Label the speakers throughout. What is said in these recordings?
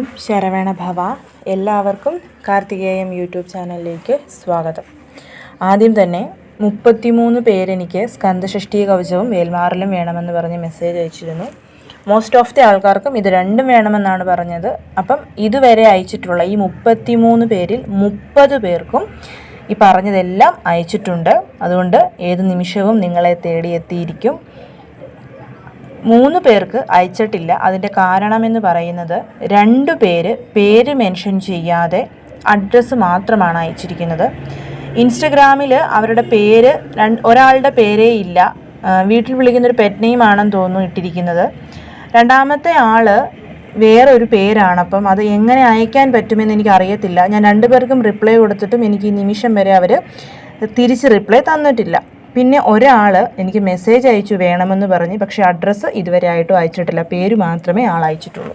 Speaker 1: ഓം ശരവണ ഭവ. എല്ലാവർക്കും കാർത്തികേയം യൂട്യൂബ് ചാനലിലേക്ക് സ്വാഗതം. ആദ്യം തന്നെ മുപ്പത്തിമൂന്ന് പേരെനിക്ക് സ്കന്ദഷഷ്ടി കവചവും വേൽമാറിലും വേണമെന്ന് പറഞ്ഞ് മെസ്സേജ് അയച്ചിരുന്നു. മോസ്റ്റ് ഓഫ് ദി ആൾക്കാർക്കും ഇത് രണ്ടും വേണമെന്നാണ് പറഞ്ഞത്. അപ്പം ഇതുവരെ അയച്ചിട്ടുള്ള ഈ മുപ്പത്തിമൂന്ന് പേരിൽ മുപ്പത് പേർക്കും ഈ പറഞ്ഞതെല്ലാം അയച്ചിട്ടുണ്ട്. അതുകൊണ്ട് ഏത് നിമിഷവും നിങ്ങളെ തേടിയെത്തിയിരിക്കും. മൂന്ന് പേർക്ക് അയച്ചിട്ടില്ല. അതിന്റെ കാരണമെന്ന് പറയുന്നത് രണ്ട് പേര് പേര് മെൻഷൻ ചെയ്യാതെ അഡ്രസ്സ് മാത്രമാണ് അയച്ചിരിക്കുന്നത്. ഇൻസ്റ്റഗ്രാമിൽ അവരുടെ പേര് ഒരാളുടെ പേരേ ഇല്ല. വീട്ടിൽ വിളിക്കുന്നൊരു പെറ്റ് നെയിം ആണെന്ന് തോന്നുന്നു ഇട്ടിരിക്കുന്നത്. രണ്ടാമത്തെ ആൾ വേറെ ഒരു പേരാണ്. അപ്പം അത് എങ്ങനെ അയക്കാൻ പറ്റുമെന്ന് എനിക്ക് അറിയത്തില്ല. ഞാൻ രണ്ടുപേർക്കും റിപ്ലൈ കൊടുത്തിട്ടും എനിക്ക് ഈ നിമിഷം വരെ അവർ തിരിച്ച് റിപ്ലൈ തന്നിട്ടില്ല. പിന്നെ ഒരാൾ എനിക്ക് മെസ്സേജ് അയച്ചു വേണമെന്ന് പറഞ്ഞ് പക്ഷേ അഡ്രസ്സ് ഇതുവരെ ആയിട്ടും അയച്ചിട്ടില്ല. പേര് മാത്രമേ ആൾ അയച്ചിട്ടുള്ളൂ.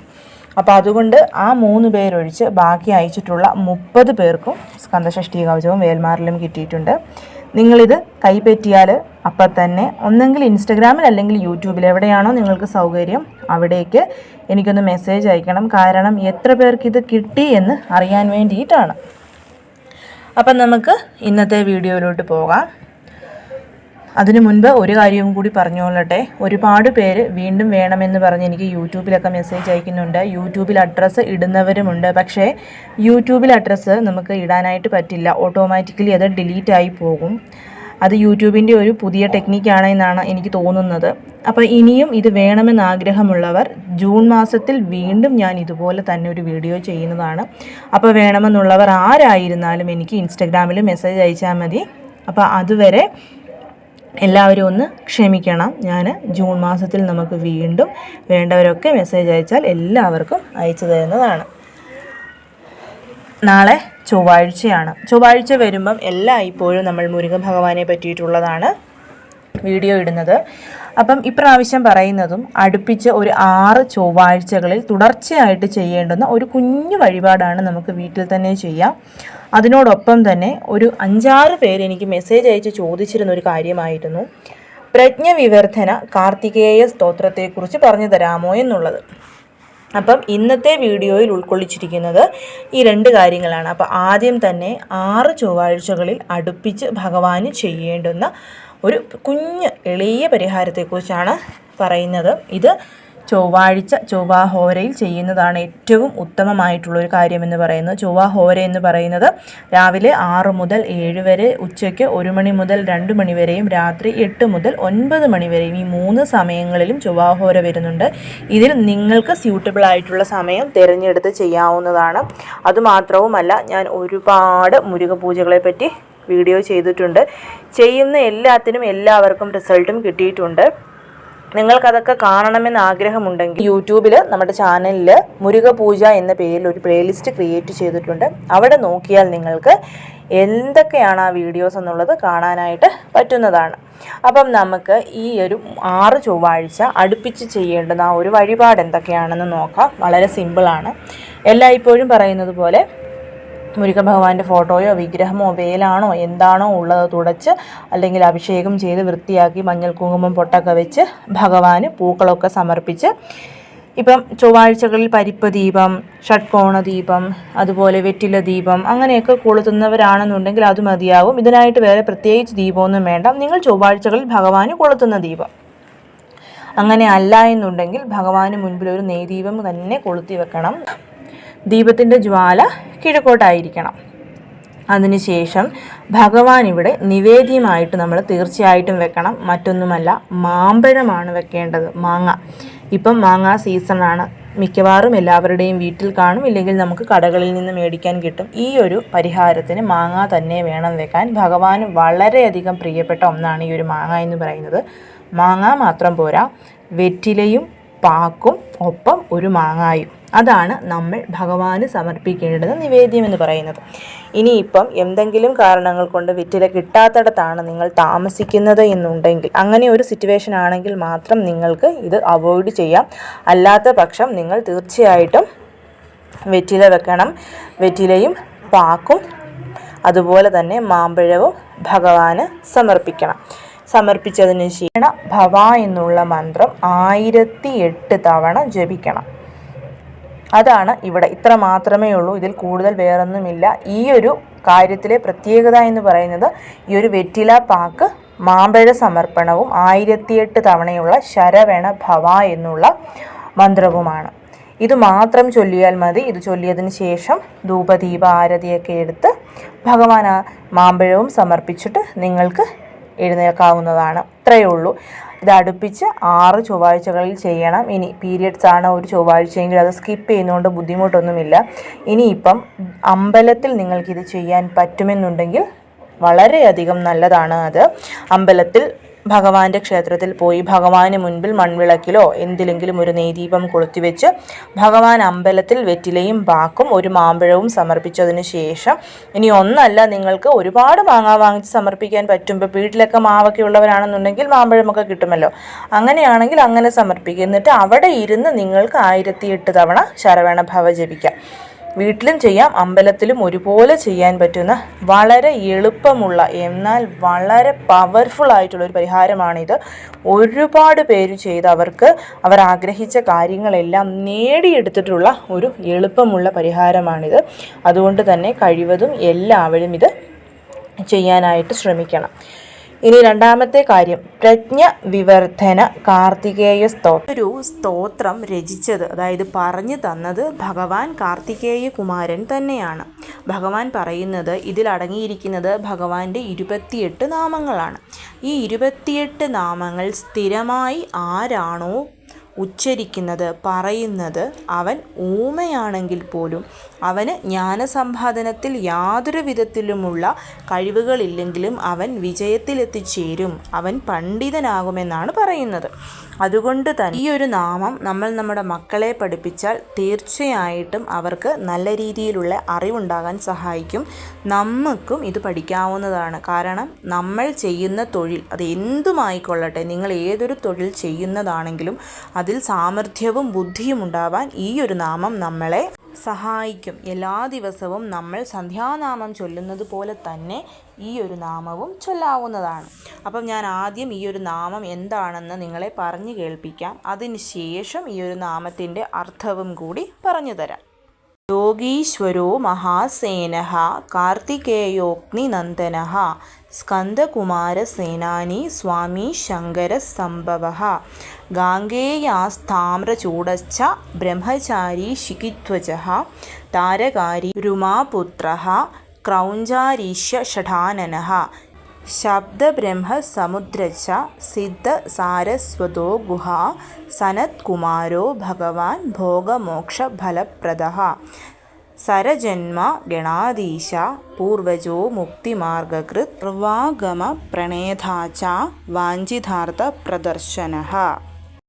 Speaker 1: അപ്പോൾ അതുകൊണ്ട് ആ മൂന്ന് പേരൊഴിച്ച് ബാക്കി അയച്ചിട്ടുള്ള മുപ്പത് പേർക്കും സ്കന്ദഷഷ്ടി കവചവും വേൽമാറിലും കിട്ടിയിട്ടുണ്ട്. നിങ്ങളിത് കൈപ്പറ്റിയാൽ അപ്പം തന്നെ ഒന്നെങ്കിൽ ഇൻസ്റ്റഗ്രാമിൽ അല്ലെങ്കിൽ യൂട്യൂബിൽ എവിടെയാണോ നിങ്ങൾക്ക് സൗകര്യം അവിടേക്ക് എനിക്കൊന്ന് മെസ്സേജ് അയക്കണം. കാരണം എത്ര പേർക്ക് ഇത് കിട്ടി എന്ന് അറിയാൻ വേണ്ടിയിട്ടാണ്. അപ്പം നമുക്ക് ഇന്നത്തെ വീഡിയോയിലോട്ട് പോകാം. അതിനു മുൻപ് ഒരു കാര്യവും കൂടി പറഞ്ഞുകൊള്ളട്ടെ ഒരുപാട് പേര് വീണ്ടും വേണമെന്ന് പറഞ്ഞ് എനിക്ക് യൂട്യൂബിലൊക്കെ മെസ്സേജ് അയക്കുന്നുണ്ട്. യൂട്യൂബിൽ അഡ്രസ്സ് ഇടുന്നവരുമുണ്ട്. പക്ഷേ യൂട്യൂബിൽ അഡ്രസ്സ് നമുക്ക് ഇടാനായിട്ട് പറ്റില്ല. ഓട്ടോമാറ്റിക്കലി അത് ഡിലീറ്റ് ആയി പോകും. അത് യൂട്യൂബിന്റെ ഒരു പുതിയ ടെക്നിക്കാണ് എന്നാണ് എനിക്ക് തോന്നുന്നത്. അപ്പോൾ ഇനിയും ഇത് വേണമെന്ന് ആഗ്രഹമുള്ളവർ ജൂൺ മാസത്തിൽ വീണ്ടും ഞാൻ ഇതുപോലെ തന്നെ ഒരു വീഡിയോ ചെയ്യുന്നതാണ്. അപ്പോൾ വേണമെന്നുള്ളവർ ആരായിരുന്നാലും എനിക്ക് ഇൻസ്റ്റഗ്രാമിൽ മെസ്സേജ് അയച്ചാൽ മതി. അപ്പോൾ അതുവരെ എല്ലാവരും ഒന്ന് ക്ഷമിക്കണം. ഞാൻ ജൂൺ മാസത്തിൽ നമുക്ക് വീണ്ടും വേണ്ടവരൊക്കെ മെസ്സേജ് അയച്ചാൽ എല്ലാവർക്കും അയച്ചു തരുന്നതാണ്. നാളെ ചൊവ്വാഴ്ചയാണ്. ചൊവ്വാഴ്ച വരുമ്പം എല്ലാ ഇപ്പോഴും നമ്മൾ മുരുകൻ ഭഗവാനെ പറ്റിയിട്ടുള്ളതാണ് വീഡിയോ ഇടുന്നത്. അപ്പം ഇപ്രാവശ്യം പറയുന്നതും അടുപ്പിച്ച് ഒരു ആറ് ചൊവ്വാഴ്ചകളിൽ തുടർച്ചയായിട്ട് ചെയ്യേണ്ടുന്ന ഒരു കുഞ്ഞു വഴിപാടാണ് നമുക്ക് വീട്ടിൽ തന്നെ ചെയ്യാം. അതിനോടൊപ്പം തന്നെ ഒരു അഞ്ചാറ് പേര് എനിക്ക് മെസ്സേജ് അയച്ച് ചോദിച്ചിരുന്ന ഒരു കാര്യമായിരുന്നു. പ്രജ്ഞ പ്രജ്ഞവിവർധന കാർത്തികേയ സ്തോത്രത്തെക്കുറിച്ച് പറഞ്ഞു തരാമോ എന്നുള്ളത്. അപ്പം ഇന്നത്തെ വീഡിയോയിൽ ഉൾക്കൊള്ളിച്ചിരിക്കുന്നത് ഈ രണ്ട് കാര്യങ്ങളാണ്. അപ്പം ആദ്യം തന്നെ ആറ് ചൊവ്വാഴ്ചകളിൽ അടുപ്പിച്ച് ഭഗവാന് ചെയ്യേണ്ടുന്ന ഒരു കുഞ്ഞ് എളിയ പരിഹാരത്തെക്കുറിച്ചാണ് പറയുന്നത്. ഇത് ചൊവ്വാഴ്ച ചൊവ്വാഹോരയിൽ ചെയ്യുന്നതാണ് ഏറ്റവും ഉത്തമമായിട്ടുള്ളൊരു കാര്യമെന്ന് പറയുന്നത് ചൊവ്വാഹോര എന്ന് പറയുന്നത് രാവിലെ ആറ് മുതൽ ഏഴ് വരെ ഉച്ചയ്ക്ക് ഒരു മണി മുതൽ രണ്ട് മണി വരെയും രാത്രി എട്ട് മുതൽ ഒൻപത് മണി വരെയും ഈ മൂന്ന് സമയങ്ങളിലും ചൊവ്വാഹോര വരുന്നുണ്ട്. ഇതിൽ നിങ്ങൾക്ക് സ്യൂട്ടബിൾ ആയിട്ടുള്ള സമയം തിരഞ്ഞെടുത്ത് ചെയ്യാവുന്നതാണ്. അതുമാത്രവുമല്ല ഞാൻ ഒരുപാട് മുരുക പൂജകളെ പറ്റി വീഡിയോ ചെയ്തിട്ടുണ്ട്. ചെയ്യുന്ന എല്ലാത്തിനും എല്ലാവർക്കും റിസൾട്ടും കിട്ടിയിട്ടുണ്ട്. നിങ്ങൾക്കതൊക്കെ കാണണമെന്ന് ആഗ്രഹമുണ്ടെങ്കിൽ യൂട്യൂബിൽ നമ്മുടെ ചാനലിൽ മുരുക പൂജ എന്ന പേരിൽ ഒരു പ്ലേലിസ്റ്റ് ക്രിയേറ്റ് ചെയ്തിട്ടുണ്ട്. അവിടെ നോക്കിയാൽ നിങ്ങൾക്ക് എന്തൊക്കെയാണ് ആ വീഡിയോസ് എന്നുള്ളത് കാണാനായിട്ട് പറ്റുന്നതാണ്. അപ്പം നമുക്ക് ഈ ഒരു ആറ് ചൊവ്വാഴ്ച അടുപ്പിച്ച് ചെയ്യേണ്ടുന്ന ആ ഒരു വഴിപാട് എന്തൊക്കെയാണെന്ന് നോക്കാം. വളരെ സിമ്പിളാണ് എല്ലായ്പ്പോഴും പറയുന്നത് പോലെ മുരുക ഭഗവാന്റെ ഫോട്ടോയോ വിഗ്രഹമോ വേലാണോ എന്താണോ ഉള്ളത് തുടച്ച് അല്ലെങ്കിൽ അഭിഷേകം ചെയ്ത് വൃത്തിയാക്കി മഞ്ഞൾ കുങ്കുമം പൊട്ടൊക്കെ വെച്ച് ഭഗവാന് പൂക്കളൊക്കെ സമർപ്പിച്ച് ഇപ്പം ചൊവ്വാഴ്ചകളിൽ പരിപ്പ് ദീപം ഷഡ്കോണ ദീപം അതുപോലെ വെറ്റില ദീപം അങ്ങനെയൊക്കെ കൊളുത്തുന്നവരാണെന്നുണ്ടെങ്കിൽ അത് മതിയാവും. ഇതിനായിട്ട് വേറെ പ്രത്യേകിച്ച് ദീപമൊന്നും വേണ്ട. നിങ്ങൾ ചൊവ്വാഴ്ചകളിൽ ഭഗവാന് കൊളുത്തുന്ന ദീപം. അങ്ങനെ അല്ല എന്നുണ്ടെങ്കിൽ ഭഗവാന് മുൻപിൽ ഒരു നെയ്ദീപം തന്നെ കൊളുത്തി വെക്കണം. ദീപത്തിന്റെ ജ്വാല കിഴക്കോട്ടായിരിക്കണം. അതിനുശേഷം ഭഗവാൻ ഇവിടെ നിവേദ്യമായിട്ട് നമ്മൾ തീർച്ചയായിട്ടും വെക്കണം. മറ്റൊന്നുമല്ല മാമ്പഴമാണ് വെക്കേണ്ടത് മാങ്ങ. ഇപ്പം മാങ്ങ സീസണാണ്. മിക്കവാറും എല്ലാവരുടെയും വീട്ടിൽ കാണും. ഇല്ലെങ്കിൽ നമുക്ക് കടകളിൽ നിന്ന് മേടിക്കാൻ കിട്ടും. ഈ ഒരു പരിഹാരത്തിന് മാങ്ങ തന്നെ വേണം വെക്കാൻ. ഭഗവാന് വളരെയധികം പ്രിയപ്പെട്ട ഒന്നാണ് ഈ ഒരു മാങ്ങ എന്ന് പറയുന്നത്. മാങ്ങ മാത്രം പോരാ. വെറ്റിലയും പാക്കും ഒപ്പം ഒരു മാങ്ങായും. അതാണ് നമ്മൾ ഭഗവാന് സമർപ്പിക്കേണ്ടത് നിവേദ്യം എന്ന് പറയുന്നത്. ഇനിയിപ്പം എന്തെങ്കിലും കാരണങ്ങൾ കൊണ്ട് വിറ്റില കിട്ടാത്തിടത്താണ് നിങ്ങൾ താമസിക്കുന്നത് എന്നുണ്ടെങ്കിൽ അങ്ങനെ ഒരു സിറ്റുവേഷൻ ആണെങ്കിൽ മാത്രം നിങ്ങൾക്ക് ഇത് അവോയ്ഡ് ചെയ്യാം. അല്ലാത്ത പക്ഷം നിങ്ങൾ തീർച്ചയായിട്ടും വെറ്റില വെക്കണം. വെറ്റിലയും പാക്കും അതുപോലെ തന്നെ മാമ്പഴവും ഭഗവാന് സമർപ്പിക്കണം. സമർപ്പിച്ചതിന് ശേഷം ഭവ എന്നുള്ള മന്ത്രം ആയിരത്തി എട്ട് തവണ ജപിക്കണം. അതാണ് ഇവിടെ ഇത്ര മാത്രമേ ഉള്ളൂ. ഇതിൽ കൂടുതൽ വേറൊന്നുമില്ല. ഈ ഒരു കാര്യത്തിലെ പ്രത്യേകത എന്ന് പറയുന്നത് ഈ ഒരു വെറ്റില പാക്ക് മാമ്പഴ സമർപ്പണവും ആയിരത്തിയെട്ട് തവണയുള്ള ശരവണ ഭവ എന്നുള്ള മന്ത്രവുമാണ്. ഇത് മാത്രം ചൊല്ലിയാൽ മതി. ഇത് ചൊല്ലിയതിന് ശേഷം ധൂപദീപ ആരതിയൊക്കെ എടുത്ത് ഭഗവാൻ മാമ്പഴവും സമർപ്പിച്ചിട്ട് നിങ്ങൾക്ക് എഴുന്നേൽക്കാവുന്നതാണ്. ഇത്രയേ ഉള്ളൂ. ഇത് അടുപ്പിച്ച് ആറ് ചൊവ്വാഴ്ചകളിൽ ചെയ്യണം. ഇനി പീരിയഡ്സ് ആണ് ഒരു ചൊവ്വാഴ്ചയെങ്കിൽ അത് സ്കിപ്പ് ചെയ്യുന്നതുകൊണ്ട് ബുദ്ധിമുട്ടൊന്നുമില്ല. ഇനിയിപ്പം അമ്പലത്തിൽ നിങ്ങൾക്കിത് ചെയ്യാൻ പറ്റുമെന്നുണ്ടെങ്കിൽ വളരെയധികം നല്ലതാണ് അത്. അമ്പലത്തിൽ ഭഗവാന്റെ ക്ഷേത്രത്തിൽ പോയി ഭഗവാന് മുൻപിൽ മൺവിളക്കിലോ എന്തിലെങ്കിലും ഒരു നെയ്ദീപം കൊളുത്തിവെച്ച് ഭഗവാൻ അമ്പലത്തിൽ വെറ്റിലയും ബാക്കും ഒരു മാമ്പഴവും സമർപ്പിച്ചതിന് ശേഷം ഇനി ഒന്നല്ല നിങ്ങൾക്ക് ഒരുപാട് മാങ്ങ വാങ്ങിച്ച് സമർപ്പിക്കാൻ പറ്റും ഇപ്പോൾ വീട്ടിലൊക്കെ മാവൊക്കെ ഉള്ളവരാണെന്നുണ്ടെങ്കിൽ മാമ്പഴമൊക്കെ കിട്ടുമല്ലോ. അങ്ങനെയാണെങ്കിൽ അങ്ങനെ സമർപ്പിക്കുക എന്നിട്ട് അവിടെ ഇരുന്ന് നിങ്ങൾക്ക് ആയിരത്തി എട്ട് തവണ ശരവണ ഭവ ജപിക്കാം. വീട്ടിലും ചെയ്യാം അമ്പലത്തിലും ഒരുപോലെ ചെയ്യാൻ പറ്റുന്ന വളരെ എളുപ്പമുള്ള എന്നാൽ വളരെ പവർഫുൾ ആയിട്ടുള്ള ഒരു പരിഹാരമാണിത്. ഒരുപാട് പേര് ചെയ്ത് അവർക്ക് അവർ ആഗ്രഹിച്ച കാര്യങ്ങളെല്ലാം നേടിയെടുത്തിട്ടുള്ള ഒരു എളുപ്പമുള്ള പരിഹാരമാണിത്. അതുകൊണ്ട് തന്നെ കഴിവതും എല്ലാവരും ഇത് ചെയ്യാനായിട്ട് ശ്രമിക്കണം. ഇനി രണ്ടാമത്തെ കാര്യം. പ്രജ്ഞ വിവർധന കാർത്തികേയ സ്തോത്രം ഒരു സ്തോത്രം രചിച്ചത് അതായത് പറഞ്ഞു തന്നത് ഭഗവാൻ കാർത്തികേയ കുമാരൻ തന്നെയാണ്. ഭഗവാൻ പറയുന്നത് ഇതിലടങ്ങിയിരിക്കുന്നത് ഭഗവാന്റെ ഇരുപത്തിയെട്ട് നാമങ്ങളാണ്. ഈ ഇരുപത്തിയെട്ട് നാമങ്ങൾ സ്ഥിരമായി ആരാണോ ഉച്ചരിക്കുന്നത് പറയുന്നത് അവൻ ഊമയാണെങ്കിൽ പോലും അവന് ജ്ഞാനസമ്പാദനത്തിൽ യാതൊരു വിധത്തിലുമുള്ള കഴിവുകളില്ലെങ്കിലും അവൻ വിജയത്തിലെത്തിച്ചേരും. അവൻ പണ്ഡിതനാകുമെന്നാണ് പറയുന്നത്. അതുകൊണ്ട് തന്നെ ഈ ഒരു നാമം നമ്മൾ നമ്മുടെ മക്കളെ പഠിപ്പിച്ചാൽ തീർച്ചയായിട്ടും അവർക്ക് നല്ല രീതിയിലുള്ള അറിവുണ്ടാകാൻ സഹായിക്കും. നമുക്കും ഇത് പഠിക്കാവുന്നതാണ്. കാരണം നമ്മൾ ചെയ്യുന്ന തൊഴിൽ അത് എന്തുമായിക്കൊള്ളട്ടെ? നിങ്ങൾ ഏതൊരു തൊഴിൽ ചെയ്യുന്നതാണെങ്കിലും അതിൽ സാമർഥ്യവും ബുദ്ധിയും ഉണ്ടാവാൻ ഈ ഒരു നാമം നമ്മളെ സഹായിക്കും. എല്ലാ ദിവസവും നമ്മൾ സന്ധ്യാനാമം ചൊല്ലുന്നത് പോലെ തന്നെ ഈ ഒരു നാമവും ചൊല്ലാവുന്നതാണ്. അപ്പം ഞാൻ ആദ്യം ഈ ഒരു നാമം എന്താണെന്ന് നിങ്ങളെ പറഞ്ഞു കേൾപ്പിക്കാം. അതിനുശേഷം ഈ ഒരു നാമത്തിന്റെ അർത്ഥവും കൂടി പറഞ്ഞു തരാം. യോഗീശ്വരോ മഹാസേന കാർത്തികേയോഗ്നിനന്ദന സ്കന്ദകുമാരസേനാനി സ്വാമി ശങ്കരസംഭവ ഗാംഗേയാസ്താമ്രചൂടച്ച ബ്രഹ്മചാരി ശിഖിധ്വജ താരകാരി രുമാപുത്ര ക്രൗഞ്ചാരീശ്യ ഷഠാനന ശബ്ദബ്രഹ്മസമുദ്രച്ച സിദ്ധസാരസ്വതോ ഗുഹ സനത്കുമാരോ ഭഗവാൻ ഭോഗമോക്ഷഫലപ്രദ സരജന്മ ഗണാധീശ പൂർവജോ മുക്തിമാർഗകൃത് സർവാഗമ പ്രണേതാ ച വാഞ്ചിതാർത്ഥ പ്രദർശന.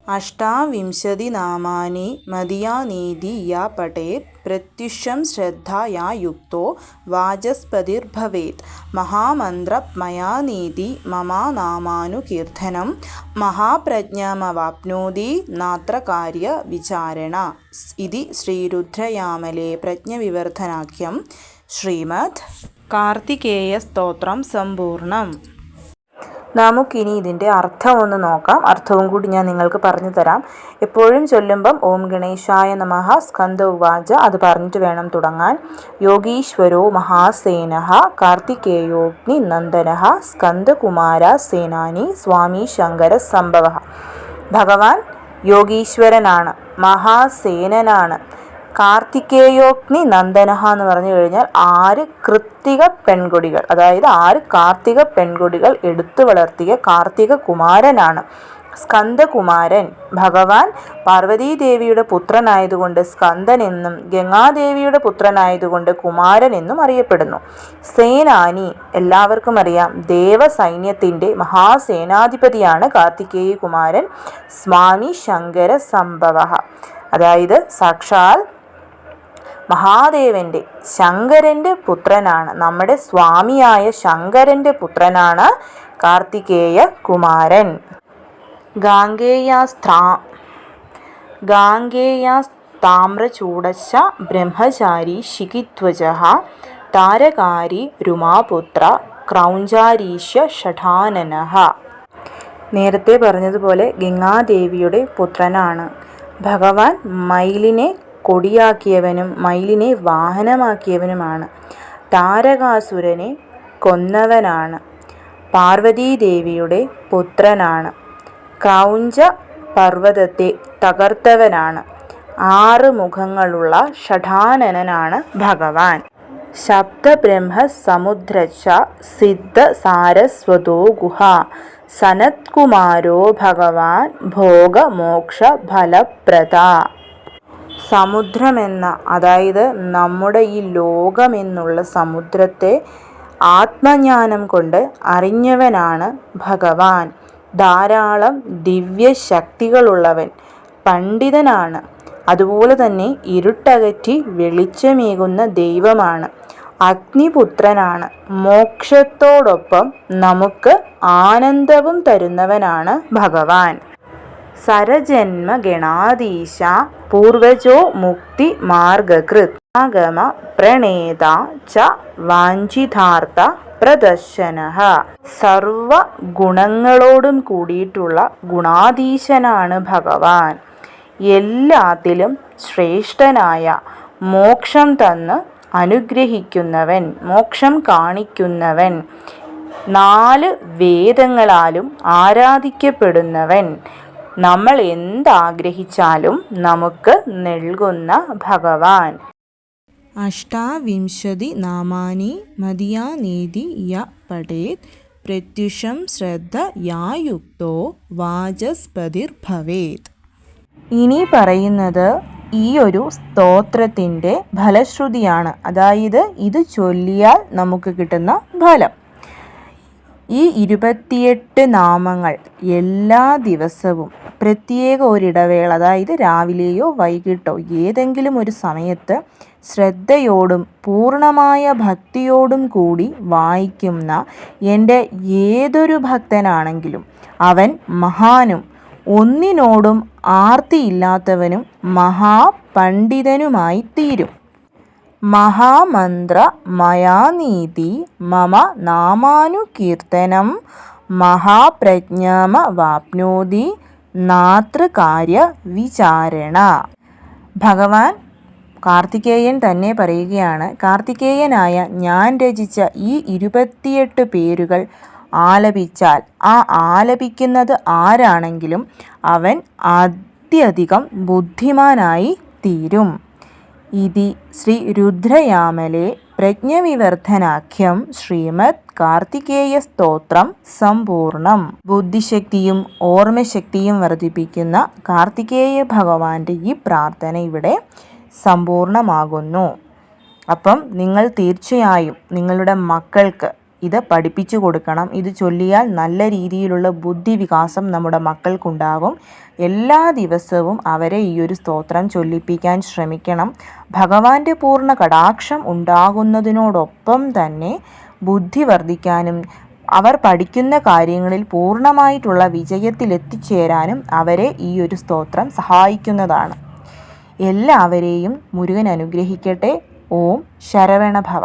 Speaker 1: അഷ്ടാവിംശതിനാമാനി മതിയാനീതി യാ പഠേത് പ്രത്യുഷം ശ്രദ്ധയാ യുക്തോ വാചസ്പതിർഭവേത് മഹാമന്ത്രമയാനീതി മമാനാമാനുകീർത്തനം മഹാപ്രജ്ഞമവാപ്നോതി നാത്രകാര്യ വിചാരണ ഇതി ശ്രീരുദ്രയാമലേ പ്രജ്ഞവിവർദ്ധനാഖ്യം ശ്രീമദ് കാർത്തികേയ സ്തോത്രം സമ്പൂർണം നമുക്കിനി ഇതിന്റെ അർത്ഥം ഒന്ന് നോക്കാം. അർത്ഥവും കൂടി ഞാൻ നിങ്ങൾക്ക് പറഞ്ഞു തരാം. എപ്പോഴും ചൊല്ലുമ്പം ഓം ഗണേശായ നമഹ സ്കന്ദ ഉവാച അത് പറഞ്ഞിട്ട് വേണം തുടങ്ങാൻ. യോഗീശ്വരോ മഹാസേന കാർത്തികേയോഗ്നി നന്ദന സ്കന്ദകുമാര സേനാനി സ്വാമി ശങ്കര സംഭവ. ഭഗവാൻ യോഗീശ്വരനാണ് മഹാസേനനാണ്. കാർത്തികേയോഗ്നി നന്ദനഹ എന്ന് പറഞ്ഞു കഴിഞ്ഞാൽ ആര് കൃത്തിക പെൺകുടികൾ. അതായത് ആര് കാർത്തിക പെൺകുടികൾ എടുത്തു വളർത്തിയ കാർത്തിക കുമാരനാണ്. സ്കന്ദകുമാരൻ ഭഗവാൻ പാർവതീദേവിയുടെ പുത്രനായതുകൊണ്ട് സ്കന്ദൻ എന്നും ഗംഗാദേവിയുടെ പുത്രനായതുകൊണ്ട് കുമാരൻ എന്നും അറിയപ്പെടുന്നു. സേനാനി എല്ലാവർക്കും അറിയാം. ദേവസൈന്യത്തിന്റെ മഹാസേനാധിപതിയാണ് കാർത്തികേയ കുമാരൻ സ്വാമി ശങ്കര സംഭവ അതായത് സാക്ഷാൽ മഹാദേവന്റെ ശങ്കരന്റെ പുത്രനാണ്. നമ്മുടെ സ്വാമിയായ ശങ്കരന്റെ പുത്രനാണ് കാർത്തികേയ കുമാരൻ. ഗാംഗേയാസ്താമ്രചൂടശ ബ്രഹ്മചാരി ശിഖിധ്വജ താരകാരി രുമാപുത്ര ക്രൗഞ്ചാരീശ്യ ഷഠാനന. നേരത്തെ പറഞ്ഞതുപോലെ ഗംഗാദേവിയുടെ പുത്രനാണ്. ഭഗവാൻ മയിലിനെ കൊടിയാക്കിയവനും മയിലിനെ വാഹനമാക്കിയവനുമാണ്. താരകാസുരനെ കൊന്നവനാണ്. പാർവതീദേവിയുടെ പുത്രനാണ്. കൗഞ്ച പർവതത്തെ തകർത്തവനാണ്. ആറ് മുഖങ്ങളുള്ള ഷഠാനനാണ് ഭഗവാൻ. ശബ്ദബ്രഹ്മ സമുദ്രച്ച സിദ്ധ സാരസ്വതോ ഗുഹ സനത്കുമാരോ ഭഗവാൻ ഭോഗമോക്ഷ ഫലപ്രദ. സമുദ്രമെന്ന അതായത് നമ്മുടെ ഈ ലോകമെന്നുള്ള സമുദ്രത്തെ ആത്മജ്ഞാനം കൊണ്ട് അറിഞ്ഞവനാണ് ഭഗവാൻ. ധാരാളം ദിവ്യശക്തികളുള്ളവൻ പണ്ഡിതനാണ്. അതുപോലെ തന്നെ ഇരുട്ടകറ്റി വെളിച്ചമേകുന്ന ദൈവമാണ്. അഗ്നിപുത്രനാണ്. മോക്ഷത്തോടൊപ്പം നമുക്ക് ആനന്ദവും തരുന്നവനാണ് ഭഗവാൻ. സരജന്മ ഗണാധീശ പൂർവജോ മുക്തി മാർഗകൃത് ആഗമ പ്രണേത ച വാഞ്ചിതാർത്ഥ പ്രദർശന. സർവ ഗുണങ്ങളോടും കൂടിയിട്ടുള്ള ഗുണാധീശനാണ് ഭഗവാൻ. എല്ലാത്തിലും ശ്രേഷ്ഠനായ മോക്ഷം തന്ന് അനുഗ്രഹിക്കുന്നവൻ മോക്ഷം കാണിക്കുന്നവൻ നാല് വേദങ്ങളാലും ആരാധിക്കപ്പെടുന്നവൻ നമ്മൾ എന്താഗ്രഹിച്ചാലും നമുക്ക് നൽകുന്ന ഭഗവാൻ. അഷ്ടാവിംശതി നാമാനി മതിയാനീതി യ പടേത് പ്രത്യുഷം ശ്രദ്ധ യായുക്തോ വാചസ്പതിർ ഭവേത്. ഇനി പറയുന്നത് ഈ ഒരു സ്തോത്രത്തിന്റെ ഫലശ്രുതിയാണ്. അതായത് ഇത് ചൊല്ലിയാൽ നമുക്ക് കിട്ടുന്ന ഫലം. ഈ ഇരുപത്തിയെട്ട് നാമങ്ങൾ എല്ലാ ദിവസവും പ്രത്യേക ഒരിടവേള അതായത് രാവിലെയോ വൈകിട്ടോ ഏതെങ്കിലും ഒരു സമയത്ത് ശ്രദ്ധയോടും പൂർണമായ ഭക്തിയോടും കൂടി വായിക്കുന്ന എന്റെ ഏതൊരു ഭക്തനാണെങ്കിലും അവൻ മഹാനും ഒന്നിനോടും ആർത്തിയില്ലാത്തവനും മഹാപണ്ഡിതനുമായി തീരും. മഹാമന്ത്ര മയാനീതി മമ നാമാനുകീർത്തനം മഹാപ്രജ്ഞമവാപ്നോതി നാതൃകാര്യ വിചാരണ. ഭഗവാൻ കാർത്തികേയൻ തന്നെ പറയുകയാണ് കാർത്തികേയനായ ഞാൻ രചിച്ച ഈ ഇരുപത്തിയെട്ട് പേരുകൾ ആലപിച്ചാൽ ആ ആലപിക്കുന്നത് ആരാണെങ്കിലും അവൻ അത്യധികം ബുദ്ധിമാനായി തീരും. ഇതി ശ്രീ രുദ്രയാമലെ പ്രജ്ഞവിവർദ്ധനാഖ്യം ശ്രീമദ് കാർത്തികേയ സ്തോത്രം സമ്പൂർണം. ബുദ്ധിശക്തിയും ഓർമ്മശക്തിയും വർദ്ധിപ്പിക്കുന്ന കാർത്തികേയ ഭഗവാന്റെ ഈ പ്രാർത്ഥന ഇവിടെ സമ്പൂർണമാകുന്നു. അപ്പം നിങ്ങൾ തീർച്ചയായും നിങ്ങളുടെ മക്കൾക്ക് ഇത് പഠിപ്പിച്ചു കൊടുക്കണം. ഇത് ചൊല്ലിയാൽ നല്ല രീതിയിലുള്ള ബുദ്ധി വികാസം നമ്മുടെ മക്കൾക്കുണ്ടാകും. എല്ലാ ദിവസവും അവരെ ഈ ഒരു സ്തോത്രം ചൊല്ലിപ്പിക്കാൻ ശ്രമിക്കണം. ഭഗവാന്റെ പൂർണ കടാക്ഷം ഉണ്ടാകുന്നതിനോടൊപ്പം തന്നെ ബുദ്ധി വർദ്ധിക്കാനും അവർ പഠിക്കുന്ന കാര്യങ്ങളിൽ പൂർണമായിട്ടുള്ള വിജയത്തിൽ എത്തിച്ചേരാനും അവരെ ഈ ഒരു സ്തോത്രം സഹായിക്കുന്നതാണ്. എല്ലാവരെയും മുരുകൻ അനുഗ്രഹിക്കട്ടെ. ഓം ശരവണഭവ.